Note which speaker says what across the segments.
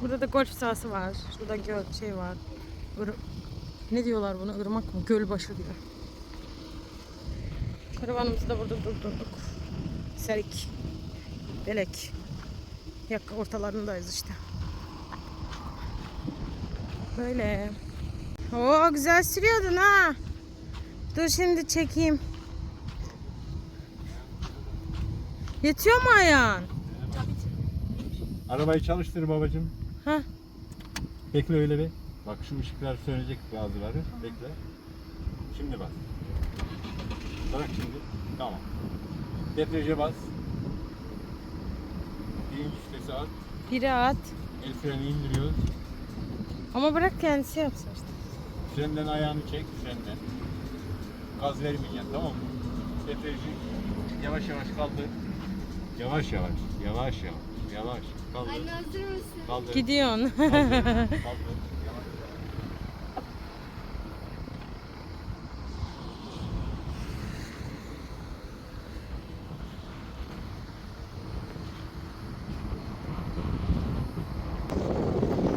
Speaker 1: Burada da golf sahası var. Şurada göl şey var. Ir- ne diyorlar buna? Irmak mı? Gölbaşı diyor. Karavanımızı da burada durdurduk. Serik. Belek. Yak ortalarındayız işte. Böyle. Oo güzel sürüyordun ha. Dur şimdi çekeyim. Yetiyor mu ayağın?
Speaker 2: Arabayı çalıştır babacığım.
Speaker 1: Hah.
Speaker 2: Bekle öyle bir. Bak şu ışıklar sönecek bazıları. Bekle. Şimdi bas. Bırak şimdi. Tamam. Depreje bas. Birinci vitesi at.
Speaker 1: Biri at.
Speaker 2: El freni indiriyoruz.
Speaker 1: Ama bırak kendisi yapsın işte.
Speaker 2: Frenden ayağını çek. Frenden. Gaz vermeyeceksin tamam mı? Depreji yavaş yavaş kaldır. Yavaş yavaş. Yavaş yavaş. Yavaş. Kaldır.
Speaker 3: Anne hazır mısın?
Speaker 2: Kaldır.
Speaker 1: Gidiyorsun.
Speaker 2: Kaldır. Kaldır.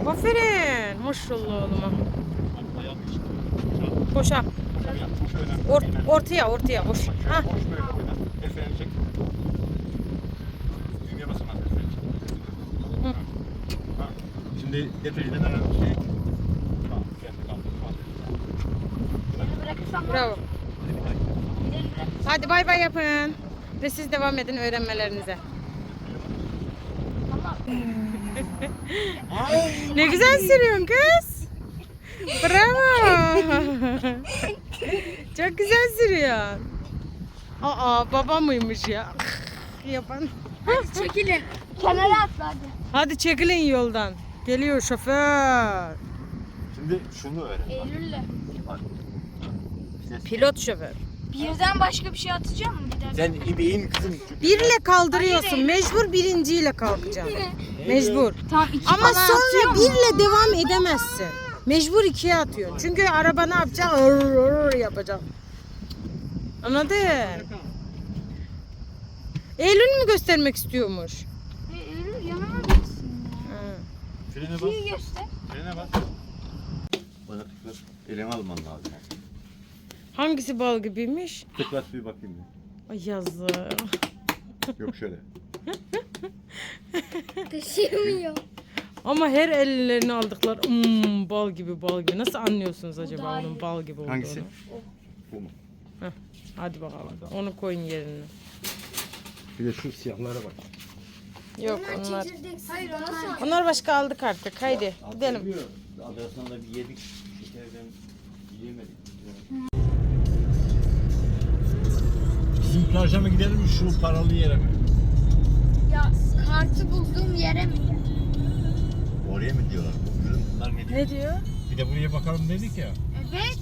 Speaker 1: Aferin. Maşallah oğluma. Koşa.
Speaker 2: Yap, koş öyle.
Speaker 1: Or
Speaker 2: Aynen.
Speaker 1: ortaya ortaya koş. Ha.
Speaker 2: koş böyle oyna. El freni çek. Düğmeye basın hadi, el freni çek.
Speaker 1: Hı.
Speaker 2: Ha. Şimdi deprejden önemli şey. Tamam, kendi kaldı.
Speaker 1: Bravo.
Speaker 2: Hadi.
Speaker 1: Hadi bay bay yapın. Ve siz devam edin öğrenmelerinize. ne güzel sürüyorsun kız. Bravo. Çok güzel sürüyorsun. Aa baba mıymış ya? Yapan.
Speaker 3: çekilin. Kenara atla hadi.
Speaker 1: Hadi çekilin yoldan. Geliyor şoför.
Speaker 2: Şimdi şunu öğren.
Speaker 3: Eylül'le.
Speaker 1: Pilot şoför.
Speaker 3: Birden başka bir şey atacağım mı? Bir dakika.
Speaker 2: Sen ibeğin kızım.
Speaker 1: Birle kaldırıyorsun. Mecbur birinciyle kalkacaksın. Mecbur.
Speaker 3: Tamam iki
Speaker 1: Ama
Speaker 3: falan
Speaker 1: sonra
Speaker 3: atıyorum.
Speaker 1: birle devam edemezsin. Mecbur ikiye atıyorsun. Çünkü araba ne yapacak? Hır hır yapacak. Anladın? Eylül mü göstermek istiyormuş?
Speaker 3: E, Eylül yanıma gitsin ya.
Speaker 1: Ha.
Speaker 2: Frene bas.
Speaker 3: Bir göster.
Speaker 2: Frene bas. Bana tıklat. Elini alman lazım.
Speaker 1: Hangisi bal gibiymiş?
Speaker 2: Tıklat bir bakayım. bir.
Speaker 1: Ay yazık.
Speaker 2: Yok şöyle.
Speaker 3: Taşıyamıyor.
Speaker 1: Ama her ellerini aldıklar. Hmm, bal gibi bal gibi. Nasıl anlıyorsunuz acaba
Speaker 3: daha
Speaker 1: onun
Speaker 3: iyi.
Speaker 1: bal gibi olduğunu?
Speaker 2: Hangisi? Bu mu?
Speaker 1: Hadi bakalım. Onu koyun yerine.
Speaker 2: Bir de şu siyahlara bak.
Speaker 1: Yok onlar.
Speaker 3: Hayır o nasıl?
Speaker 1: Onlar başka aldık artık. Haydi gidelim.
Speaker 2: Da bir yedik. Şekerden yiyemedik. Bizim plaja mı gidelim şu paralı yere mi?
Speaker 3: Ya kartı bulduğum yere mi?
Speaker 2: Oraya mı diyorlar? Bunlar ne diyor?
Speaker 1: Ne diyor?
Speaker 2: Bir de buraya bakalım dedik ya.
Speaker 3: Evet.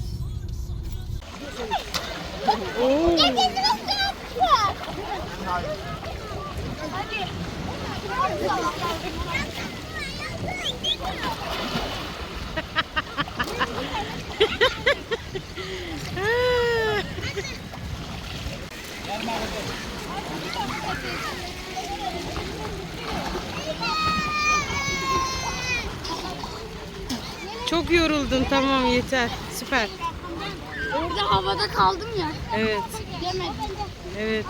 Speaker 1: Çok yoruldun tamam yeter. Süper.
Speaker 3: Orada havada kaldım ya.
Speaker 1: Evet.
Speaker 3: Demedim.
Speaker 1: Evet.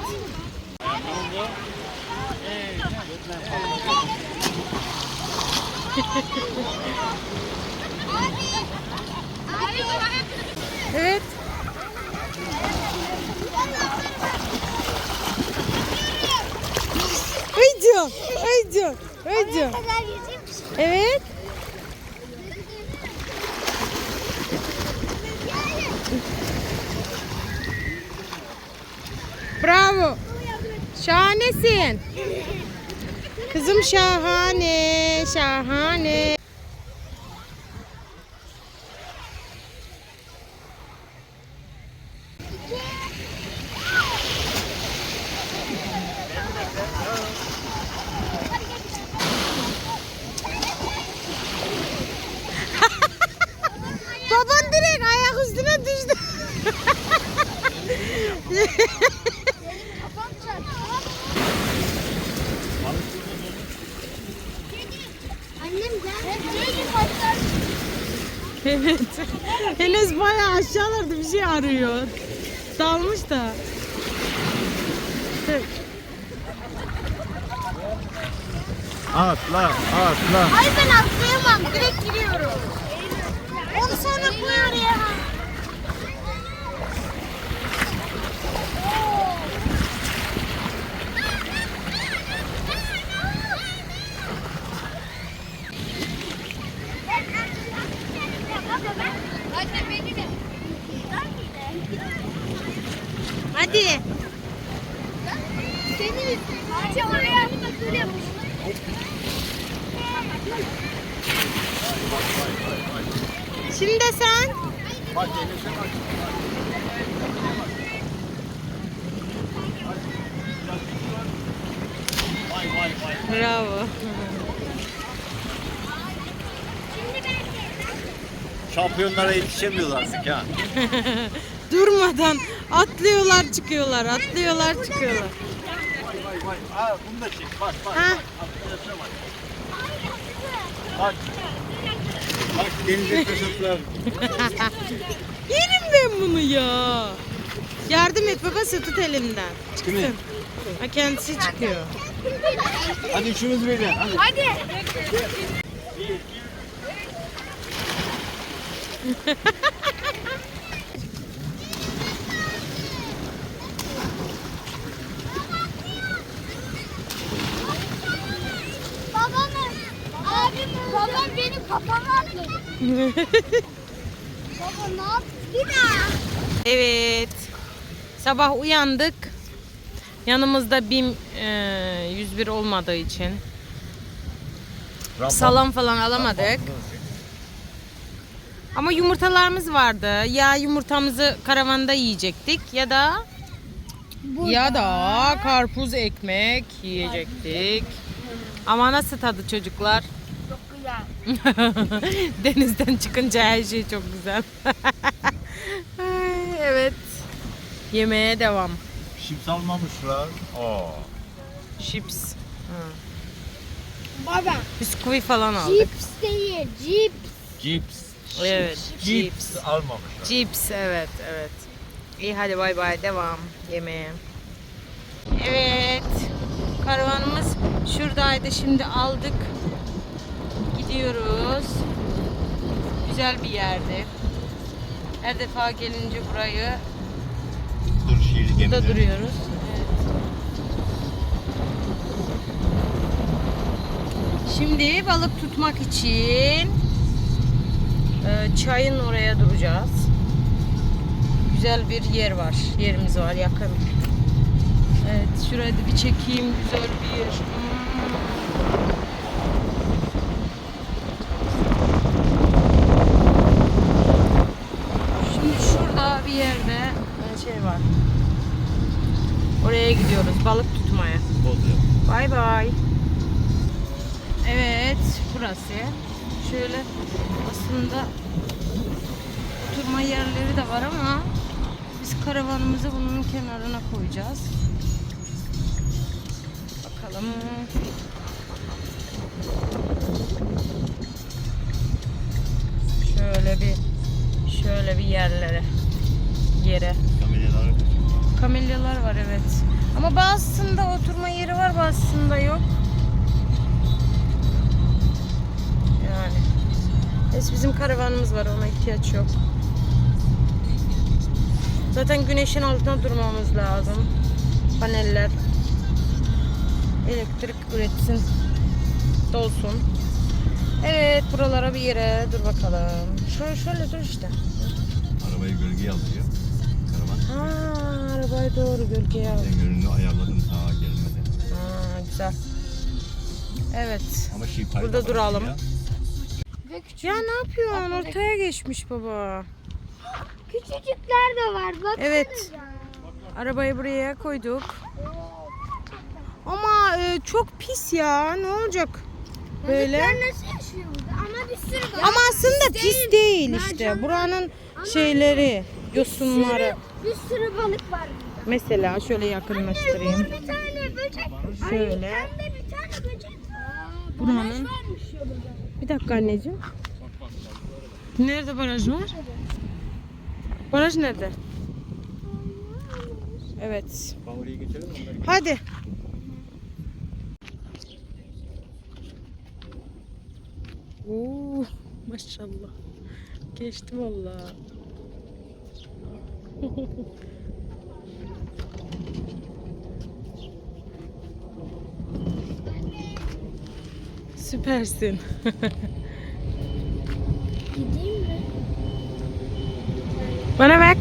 Speaker 1: Evet. Haydi. Haydi. Haydi.
Speaker 3: kadar yüzeyim.
Speaker 1: Evet. Bravo. Şahanesin. Kızım şahane, şahane. Baban direkt ayak üstüne düştü.
Speaker 3: Kafam çarptı. Annem gel. Neydi patlar?
Speaker 1: Evet. Enes bayağı aşağılarda bir şey arıyor. Dalmış da.
Speaker 2: Atla, atla.
Speaker 3: Ay ben atlayamam. Direkt giriyorum. Onu sonra koy oraya. Anne beni de.
Speaker 1: Hadi.
Speaker 3: Seni Ayça oraya böyle yapmış.
Speaker 1: Şimdi sen.
Speaker 2: Bak Enes'e bak. Vay vay vay.
Speaker 1: Bravo.
Speaker 2: Şampiyonlara yetişemiyorlar artık ha.
Speaker 1: Durmadan atlıyorlar çıkıyorlar, atlıyorlar çıkıyorlar.
Speaker 2: Vay vay vay. Aa bunu da çek. Bak bak.
Speaker 1: Ha.
Speaker 2: bak. Bak. Bak. Bak denize taşıtlar.
Speaker 1: Yerim ben bunu ya. Yardım et babası tut elimden.
Speaker 2: Kimi?
Speaker 1: Ha, kendisi çıkıyor.
Speaker 2: Hadi üçümüz birden. Hadi.
Speaker 3: Hadi. Babam, abim, attı. Baba ne yaptı? Bir daha.
Speaker 1: Evet. Sabah uyandık. Yanımızda BİM e, 101 olmadığı için salam falan alamadık. Ama yumurtalarımız vardı. Ya yumurtamızı karavanda yiyecektik ya da ya da karpuz ekmek yiyecektik. Ama nasıl tadı çocuklar?
Speaker 3: Güzel.
Speaker 1: Denizden çıkınca her şey çok güzel. Ay, evet. Yemeğe devam.
Speaker 2: Şips almamışlar. Aa.
Speaker 1: Chips.
Speaker 3: Baba.
Speaker 1: Bisküvi falan aldık.
Speaker 3: Cips değil, cips.
Speaker 2: Cips.
Speaker 1: Evet.
Speaker 2: Cips almamışlar.
Speaker 1: Cips evet evet. İyi hadi bay bay devam yemeğe. Evet. Karavanımız şuradaydı şimdi aldık. Gidiyoruz. Güzel bir yerdi. Her defa gelince burayı
Speaker 2: Dur şiir
Speaker 1: burada
Speaker 2: gemide.
Speaker 1: duruyoruz. Evet. Şimdi balık tutmak için e, çayın oraya duracağız. Güzel bir yer var. Yerimiz var yakın. Evet şurayı da bir çekeyim. Güzel bir yer. Hmm. Şimdi şurada bir yerde e, şey var. Oraya gidiyoruz balık tutmaya.
Speaker 2: Bozuyor.
Speaker 1: Bay bay. Evet, burası. Şöyle aslında oturma yerleri de var ama biz karavanımızı bunun kenarına koyacağız. Bakalım. Şöyle bir şöyle bir yerlere yere.
Speaker 2: Kamelyaları
Speaker 1: Kamelyalar var evet. Ama bazısında oturma yeri var bazısında yok. Yani. Neyse bizim karavanımız var ona ihtiyaç yok. Zaten güneşin altına durmamız lazım. Paneller elektrik üretsin. Dolsun. Evet buralara bir yere dur bakalım. Şöyle şöyle dur işte.
Speaker 2: Arabayı gölgeye alıyor. Karavan.
Speaker 1: Ha arabayı doğru gölgeye al.
Speaker 2: Ben yönünü ayarladım ta gelmeden.
Speaker 1: Ha güzel. Evet.
Speaker 2: Ama şey
Speaker 1: Burada
Speaker 2: da
Speaker 1: duralım.
Speaker 2: ya.
Speaker 3: Ve küçük,
Speaker 1: Ya ne yapıyorsun? Ortaya geçmiş baba.
Speaker 3: küçücükler de var. Bakın.
Speaker 1: Evet. Arabayı buraya koyduk. Ama e, çok pis ya. Ne olacak? Böyle.
Speaker 3: nasıl yaşıyor burada? Ama bir sürü
Speaker 1: Ama aslında pis değil işte. Buranın şeyleri, yosunları.
Speaker 3: Bir sürü balık var burada.
Speaker 1: Mesela şöyle yakınlaştırayım.
Speaker 3: Bir tane böcek.
Speaker 1: Şöyle.
Speaker 3: Hem de bir tane böcek var.
Speaker 1: Buranın
Speaker 3: varmış ya burada.
Speaker 1: Bir dakika anneciğim. Nerede baraj var? Baraj nerede? Evet.
Speaker 2: Favoriye geçelim onları.
Speaker 1: Hadi. Oo, maşallah. Geçti vallahi. Süpersin.
Speaker 3: Gideyim mi?
Speaker 1: Bana bak.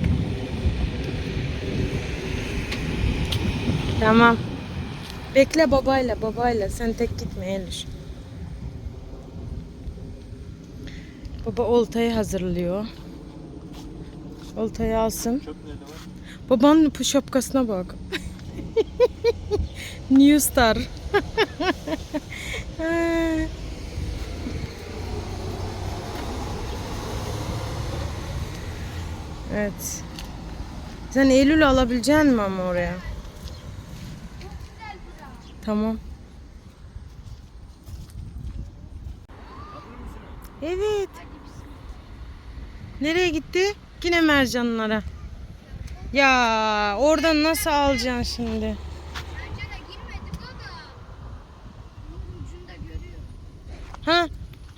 Speaker 1: Tamam. Bekle babayla babayla. Sen tek gitme Elif. Baba oltayı hazırlıyor. Oltayı alsın. Babanın şapkasına bak. New Star. evet. Sen Eylül alabilecek misin ama oraya? Tamam. Evet. Nereye gitti? Yine mercanlara. Ya oradan nasıl alacaksın şimdi? Ha?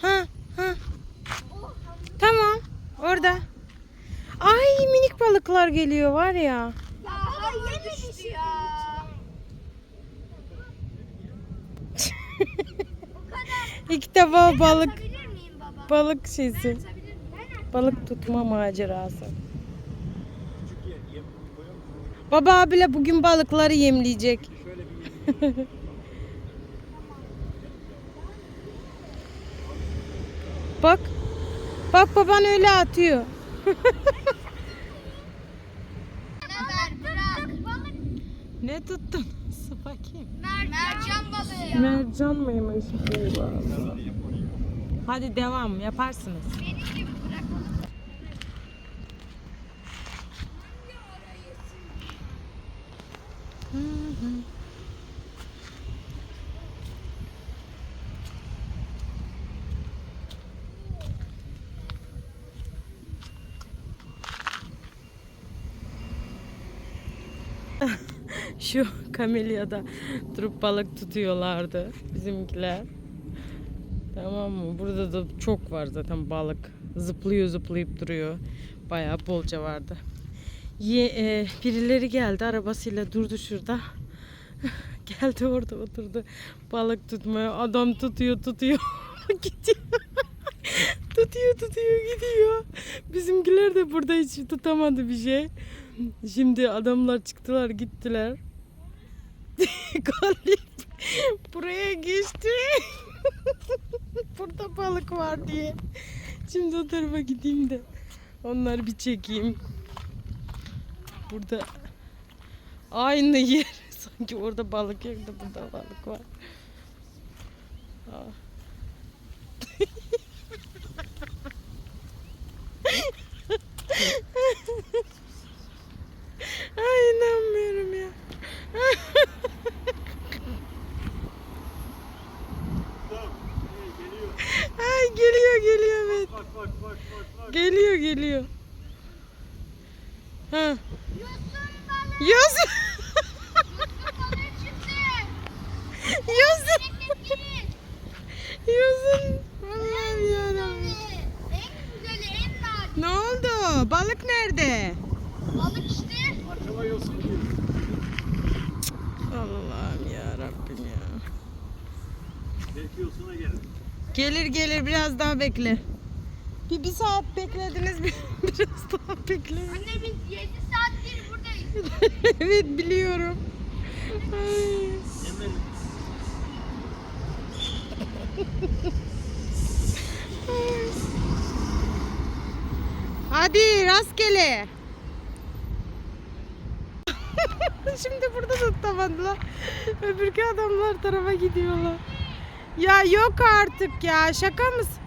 Speaker 1: Ha? Ha? Tamam. Orada. Ay minik balıklar geliyor var ya.
Speaker 3: ya baba yemiş ya.
Speaker 1: İlk defa balık
Speaker 3: Atabilir miyim baba?
Speaker 1: balık şeysi. Balık tutma macerası. Baba abiyle bugün balıkları yemleyecek. Bak. Bak baban öyle atıyor. Ne tuttun? Bakayım.
Speaker 3: Mercan balığı.
Speaker 1: Mercan mıymış? Hadi devam yaparsınız.
Speaker 3: Benim gibi
Speaker 1: Şu kamelyada durup balık tutuyorlardı bizimkiler. Tamam mı? Burada da çok var zaten balık. Zıplıyor zıplayıp duruyor. Bayağı bolca vardı. Ye, e, birileri geldi arabasıyla durdu şurada. geldi orada oturdu. Balık tutmaya. Adam tutuyor tutuyor. gidiyor. tutuyor tutuyor gidiyor. Bizimkiler de burada hiç tutamadı bir şey. Şimdi adamlar çıktılar gittiler. Galip buraya geçti. Burada balık var diye. Şimdi o tarafa gideyim de onları bir çekeyim. Burada aynı yer. Sanki orada balık yok da burada balık var. Aa. Ay inanmıyorum ya. Ay geliyor geliyor evet.
Speaker 2: Bak bak bak bak bak.
Speaker 1: Geliyor geliyor. Ha.
Speaker 3: Yosun balığı.
Speaker 1: Yosun.
Speaker 3: balığı çıktı.
Speaker 1: Yosun.
Speaker 3: Bekletirin.
Speaker 1: Yosun. Allah'ım yarabbim.
Speaker 3: En güzeli en nadir.
Speaker 1: Ne oldu? Balık nerede?
Speaker 3: Balık işte.
Speaker 2: Parçala yosun diyor.
Speaker 1: Allah'ım yarabbim ya.
Speaker 2: Belki yosuna gelir.
Speaker 1: Gelir gelir biraz daha bekle. Bir, bir saat beklediniz bir, biraz daha bekleyin.
Speaker 3: Anne biz 7 saattir buradayız.
Speaker 1: evet biliyorum. Ay.
Speaker 2: Yemedim.
Speaker 1: Hadi rastgele. Şimdi burada da tutamadılar. Öbürkü adamlar tarafa gidiyorlar. Ya yok artık ya. Şaka mısın?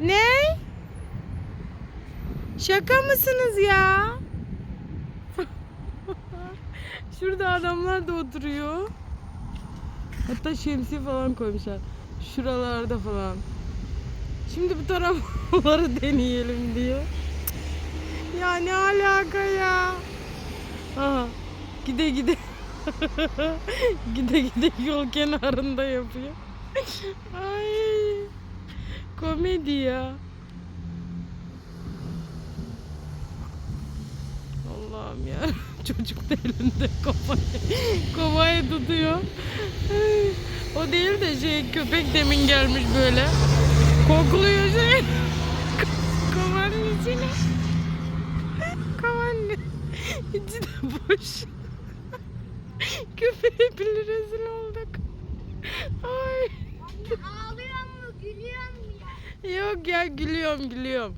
Speaker 1: Ne? Şaka mısınız ya? Şurada adamlar da oturuyor. Hatta şemsiye falan koymuşlar. Şuralarda falan. Şimdi bu tarafları deneyelim diyor. Ya ne alaka ya? Aha. Gide gide. gide gide yol kenarında yapıyor. Ay. Komedi ya. Allah'ım ya. Çocuk da elinde kovayı, kovayı tutuyor. O değil de şey köpek demin gelmiş böyle. Kokluyor şey. Kovanın içine. Kovanın içi de boş. Köpeğe bile rezil olduk. Ay.
Speaker 3: Ağlıyor mu gülüyor mu ya?
Speaker 1: Yok ya gülüyorum gülüyorum.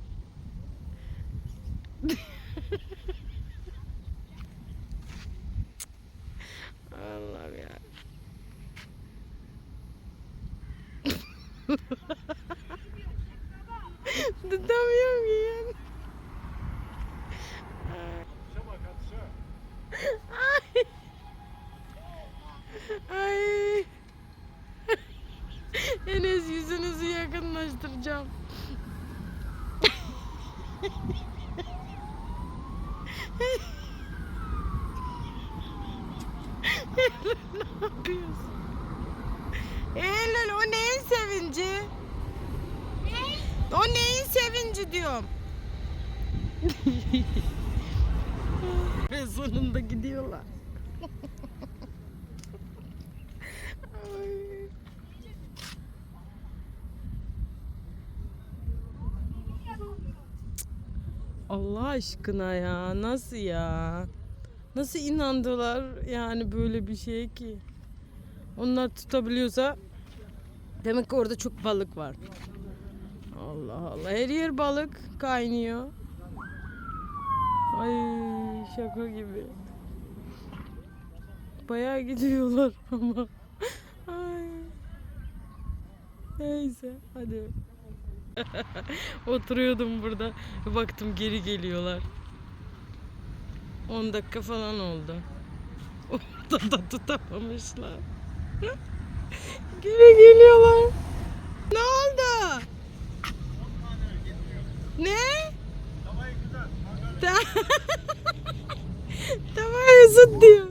Speaker 1: Allah'ım ya. Tutamıyorum ki yani. Ay. Ay. Enes yüzünüzü yakınlaştıracağım. ne yapıyorsun? Eylül o neyin sevinci?
Speaker 3: Ne?
Speaker 1: O neyin sevinci diyorum. Ve sonunda gidiyorlar. Allah aşkına ya nasıl ya? Nasıl inandılar yani böyle bir şeye ki? Onlar tutabiliyorsa demek ki orada çok balık var. Allah Allah her yer balık kaynıyor. Ay şaka gibi. Bayağı gidiyorlar ama. Ay. Neyse hadi. Oturuyordum burada. Baktım geri geliyorlar. 10 dakika falan oldu. Orada da tutamamışlar. geri geliyorlar. Ne oldu? Ne? Ta- tamam Yusuf diyor.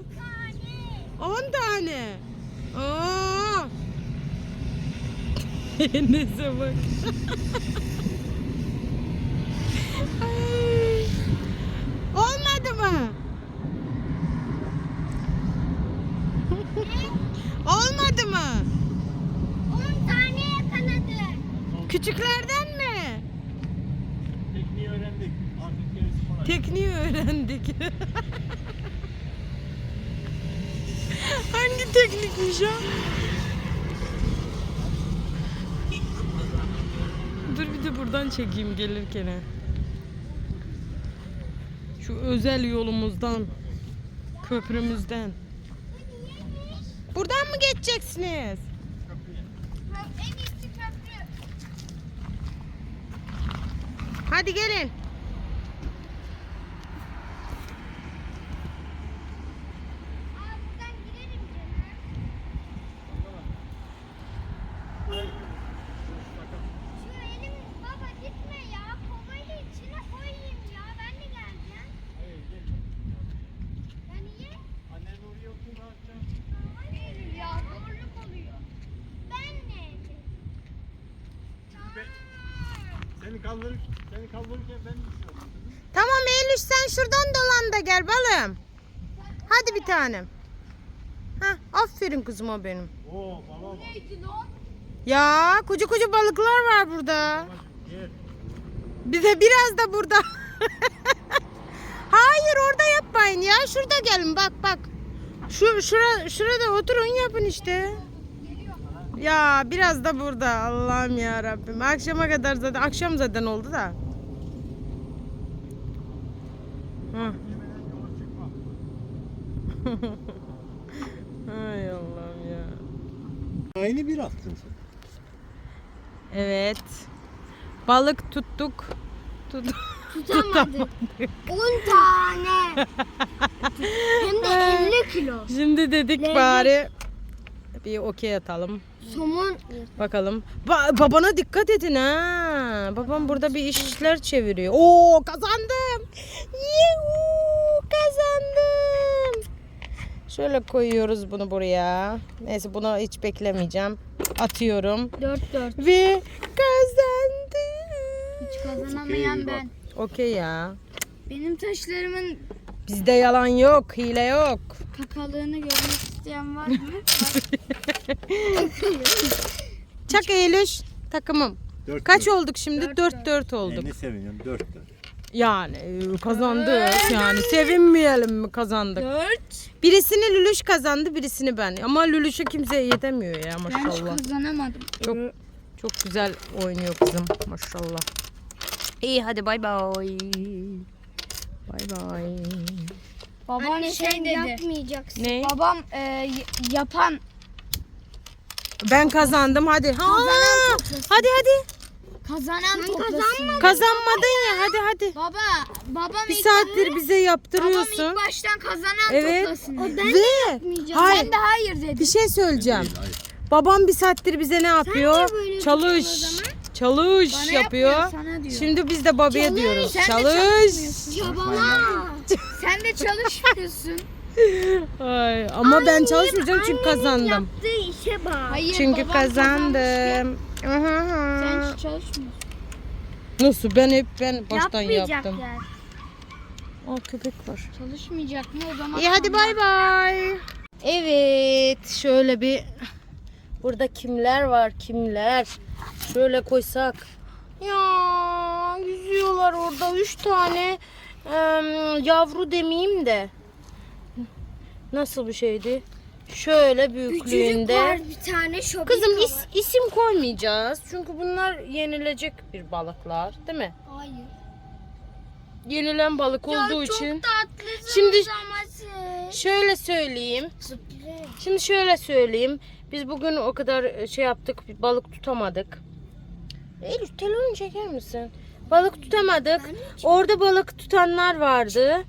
Speaker 1: 10 tane. Oo. Enes'e bak. Olmadı mı? Olmadı mı?
Speaker 3: 10 tane yakaladı.
Speaker 1: Küçüklerden O? Dur bir de buradan çekeyim gelirken. Şu özel yolumuzdan, köprümüzden. Buradan mı geçeceksiniz? Hadi gelin.
Speaker 3: Aa buradan girerim canım. Şu elim baba gitme ya. Kovayı içine koyayım ya. Ben de geleceğim. Ya niye?
Speaker 2: Annen oraya otur rahatça.
Speaker 3: Hayır ya zorluk oluyor. Ben ne?
Speaker 2: Seni kaldırır, seni kaldırırken ben düşüyorum.
Speaker 1: Tamam Eylül sen şuradan dolan da gel balım. Hadi bir tanem. Hah, aferin kızıma benim.
Speaker 2: Oo baba bak.
Speaker 1: Ya koca koca balıklar var burada.
Speaker 2: Gel.
Speaker 1: Bize biraz da burada. Hayır orada yapmayın ya. Şurada gelin bak bak. Şu şura şurada oturun yapın işte. Ya biraz da burada. Allah'ım ya Rabbim. Akşama kadar zaten akşam zaten oldu da. Hı. Ay Allah'ım ya.
Speaker 2: Aynı bir attın sen.
Speaker 1: Evet. Balık tuttuk. Tut
Speaker 3: Tutamadık. 10 tane. Hem de 50 kilo.
Speaker 1: Şimdi dedik
Speaker 3: Lezzet.
Speaker 1: bari bir okey atalım.
Speaker 3: Somon.
Speaker 1: Bakalım. Ba- babana dikkat edin ha. babam burada bir işler çeviriyor. Oo kazandım. Yuhu kazandım. Şöyle koyuyoruz bunu buraya. Neyse bunu hiç beklemeyeceğim. Atıyorum.
Speaker 4: 4-4.
Speaker 1: Ve kazandım.
Speaker 4: Hiç kazanamayan ben.
Speaker 1: Okey ya.
Speaker 4: Benim taşlarımın
Speaker 1: Bizde yalan yok, hile yok.
Speaker 4: kakalığını görmek isteyen var mı?
Speaker 1: Çak Eylül takımım.
Speaker 2: Dört
Speaker 1: Kaç
Speaker 2: dört.
Speaker 1: olduk şimdi?
Speaker 4: Dört
Speaker 1: 4-4 olduk.
Speaker 2: Ne seviniyorsun? Dört dört.
Speaker 1: Yani e, kazandık yani. Sevinmeyelim mi kazandık?
Speaker 4: 4.
Speaker 1: Birisini Lülüş kazandı, birisini ben. Ama Lülüş'e kimse yetemiyor ya
Speaker 4: Ben hiç
Speaker 1: maşallah.
Speaker 4: kazanamadım.
Speaker 1: Çok çok güzel oynuyor kızım maşallah. İyi hadi bay bay. Bay bay.
Speaker 4: Babam
Speaker 3: Anne
Speaker 4: şey
Speaker 3: sen
Speaker 4: dedi.
Speaker 3: yapmayacaksın.
Speaker 1: Ne?
Speaker 4: Babam e, y- yapan
Speaker 1: Ben kazandım hadi. Ha, hadi hadi.
Speaker 4: Kazanan toplasın.
Speaker 1: Kazanmadın ya hadi hadi.
Speaker 4: Baba, babam
Speaker 1: Bir
Speaker 4: ilk,
Speaker 1: saattir bize
Speaker 4: babam
Speaker 1: yaptırıyorsun.
Speaker 4: ilk baştan kazanan
Speaker 1: Evet.
Speaker 4: toplasın.
Speaker 3: O ben
Speaker 1: Ve
Speaker 3: yapmayacağım.
Speaker 1: hayır
Speaker 4: Ben de hayır dedim.
Speaker 1: bir şey söyleyeceğim. Babam bir saattir bize ne yapıyor?
Speaker 3: böyle
Speaker 1: Çalış. Çalış
Speaker 4: Bana
Speaker 1: yapıyor.
Speaker 4: yapmıyor, sana diyor.
Speaker 1: Şimdi biz de babaya diyoruz.
Speaker 4: Sen de
Speaker 1: Çalış.
Speaker 4: çalışmıyorsun.
Speaker 3: Çabala.
Speaker 4: Sen de çalışmıyorsun.
Speaker 1: Ay, ama ben çalışmayacağım çünkü kazandım.
Speaker 3: Yaptığı işe bak.
Speaker 4: Hayır,
Speaker 1: Çünkü
Speaker 4: babam kazanmış ya.
Speaker 1: kazandım.
Speaker 4: Sen hiç çalışmıyorsun.
Speaker 1: Nasıl ben hep ben baştan yaptım. Aa köpek var.
Speaker 4: Çalışmayacak mı o zaman?
Speaker 1: İyi hadi bay bay. Evet şöyle bir burada kimler var kimler? Şöyle koysak. Ya yüzüyorlar orada üç tane em, yavru demeyeyim de. Nasıl bir şeydi? Şöyle büyüklüğünde.
Speaker 3: var bir tane şobika
Speaker 1: Kızım
Speaker 3: var.
Speaker 1: is- isim koymayacağız. Çünkü bunlar yenilecek bir balıklar, değil mi?
Speaker 3: Hayır.
Speaker 1: Yenilen balık olduğu
Speaker 3: çok
Speaker 1: için.
Speaker 3: tatlısınız
Speaker 1: Şimdi-
Speaker 3: ama siz.
Speaker 1: Şöyle söyleyeyim. Şimdi şöyle söyleyeyim. Biz bugün o kadar şey yaptık, bir balık tutamadık. Eylül telefonu çeker misin? Balık tutamadık. Orada balık tutanlar vardı.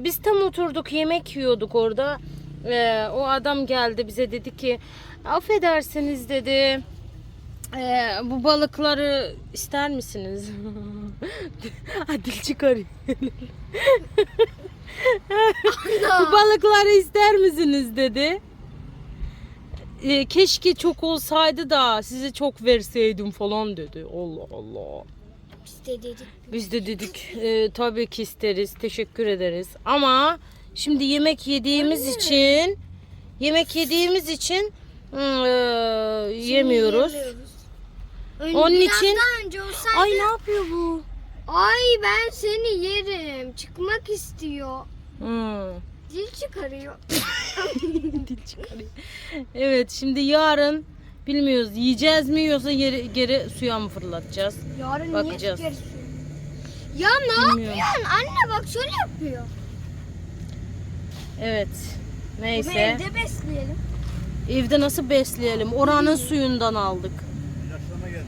Speaker 1: Biz tam oturduk yemek yiyorduk orada. Ee, o adam geldi bize dedi ki affedersiniz dedi. "Ee, bu balıkları ister misiniz? ha, dil çıkarıyor. bu balıkları ister misiniz dedi. Ee, keşke çok olsaydı da size çok verseydim falan dedi. Allah Allah.
Speaker 3: Biz de dedik.
Speaker 1: Biz de dedik e, tabii ki isteriz, teşekkür ederiz. Ama şimdi yemek yediğimiz için yemek yediğimiz için e, yemiyoruz.
Speaker 3: Önce,
Speaker 1: Onun için-
Speaker 3: önce olsaydı.
Speaker 1: Ay ne yapıyor bu?
Speaker 3: Ay ben seni yerim. Çıkmak istiyor.
Speaker 1: Hmm.
Speaker 3: Dil çıkarıyor.
Speaker 1: Dil çıkarıyor. Evet şimdi yarın bilmiyoruz yiyeceğiz mi yoksa geri, geri suya mı fırlatacağız?
Speaker 3: Yarın
Speaker 1: Bakacağız.
Speaker 3: niye çıkarıyorsun? Ya ne
Speaker 1: Bilmiyorum.
Speaker 3: yapıyorsun? Anne bak şöyle yapıyor.
Speaker 1: Evet.
Speaker 3: Bunu
Speaker 1: Neyse.
Speaker 3: evde besleyelim.
Speaker 1: Evde nasıl besleyelim? Oranın suyundan aldık.
Speaker 2: İlaçlama geldi.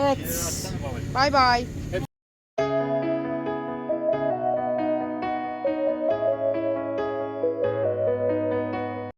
Speaker 1: Evet. Bay bay.